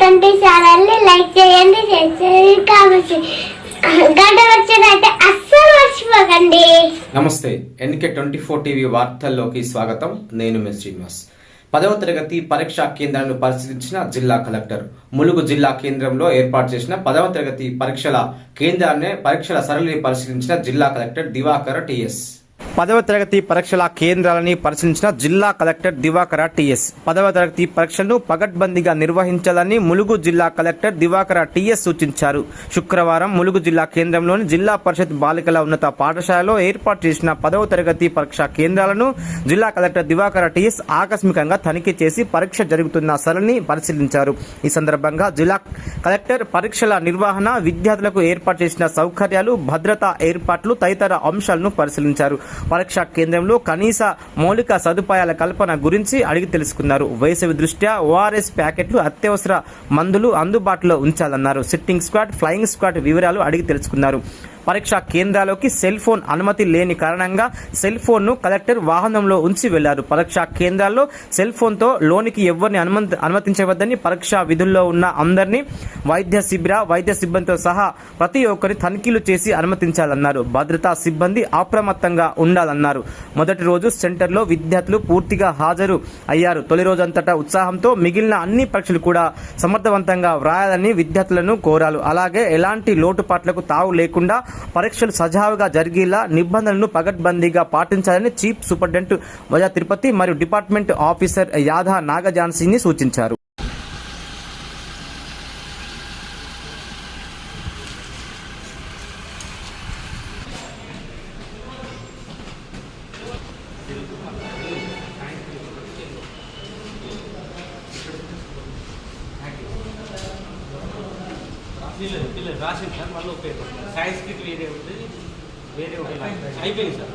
Twenty channel like చేయండి కావచ్చు గంట అస్సలు మర్చిపోకండి. నమస్తే ఎన్కే ట్వంటీ ఫోర్ టీవీ వార్తల్లోకి స్వాగతం. నేను మిస్ శ్రీనివాస్. పదవ తరగతి పరీక్షా కేంద్రాలను పరిశీలించిన జిల్లా కలెక్టర్. ములుగు జిల్లా కేంద్రంలో ఏర్పాటు చేసిన పదవ తరగతి పరీక్షల కేంద్రాన్ని పరీక్షల సరళిని పరిశీలించిన జిల్లా కలెక్టర్ దివాకర్ టిఎస్. పదవ తరగతి పరీక్షల కేంద్రాలని పరిశీలించిన జిల్లా కలెక్టర్ దివాకర టిఎస్. పదవ తరగతి పరీక్షలను పగడ్బందీగా నిర్వహించాలని ములుగు జిల్లా కలెక్టర్ దివాకర టిఎస్ సూచించారు. శుక్రవారం ములుగు జిల్లా కేంద్రంలోని జిల్లా పరిషత్ బాలికల ఉన్నత పాఠశాలలో ఏర్పాటు చేసిన పదవ తరగతి పరీక్షా కేంద్రాలను జిల్లా కలెక్టర్ దివాకర టిఎస్ ఆకస్మికంగా తనిఖీ చేసి పరీక్ష జరుగుతున్న సరళిని పరిశీలించారు. ఈ సందర్భంగా జిల్లా కలెక్టర్ పరీక్షల నిర్వహణ విద్యార్థులకు ఏర్పాటు చేసిన సౌకర్యాలు భద్రతా ఏర్పాట్లు తదితర అంశాలను పరిశీలించారు. పరీక్షా కేంద్రంలో కనీస మౌలిక సదుపాయాల కల్పన గురించి అడిగి తెలుసుకున్నారు. వేసవి దృష్ట్యా ఓఆర్ఎస్ ప్యాకెట్లు అత్యవసర మందులు అందుబాటులో ఉంచాలన్నారు. సిట్టింగ్ స్క్వాడ్ ఫ్లయింగ్ స్క్వాడ్ వివరాలు అడిగి తెలుసుకున్నారు. పరీక్షా కేంద్రాల్లోకి సెల్ ఫోన్ అనుమతి లేని కారణంగా సెల్ ఫోన్ను కలెక్టర్ వాహనంలో ఉంచి వెళ్ళారు. పరీక్షా కేంద్రాల్లో సెల్ ఫోన్తో లోనికి ఎవరిని అనుమతి అనుమతించవద్దని పరీక్షా విధుల్లో ఉన్న అందరినీ వైద్య శిబిర వైద్య సిబ్బందితో సహా ప్రతి ఒక్కరిని తనిఖీలు చేసి అనుమతించాలన్నారు. భద్రతా సిబ్బంది అప్రమత్తంగా ఉండాలన్నారు. మొదటి రోజు సెంటర్లో విద్యార్థులు పూర్తిగా హాజరు అయ్యారు. తొలి రోజంతటా ఉత్సాహంతో మిగిలిన అన్ని పరీక్షలు కూడా సమర్థవంతంగా వ్రాయాలని విద్యార్థులను కోరారు. అలాగే ఎలాంటి లోటుపాట్లకు తావు లేకుండా పరీక్షలు సజావుగా జరిగేలా నిబంధనలను పగడ్బందీగా పాటించాలని చీఫ్ సూపరింటెండెంట్ వజా తిరుపతి మరియు డిపార్ట్మెంట్ ఆఫీసర్ యాదా నాగజాన్సీని సూచించారు. లేదు పిల్లలు రాసింది సార్ మళ్ళీ ఉపయోగపడుతుంది సైన్స్ కిట్ వేరే ఉంటుంది వేరే ఒకటి అయిపోయింది సార్.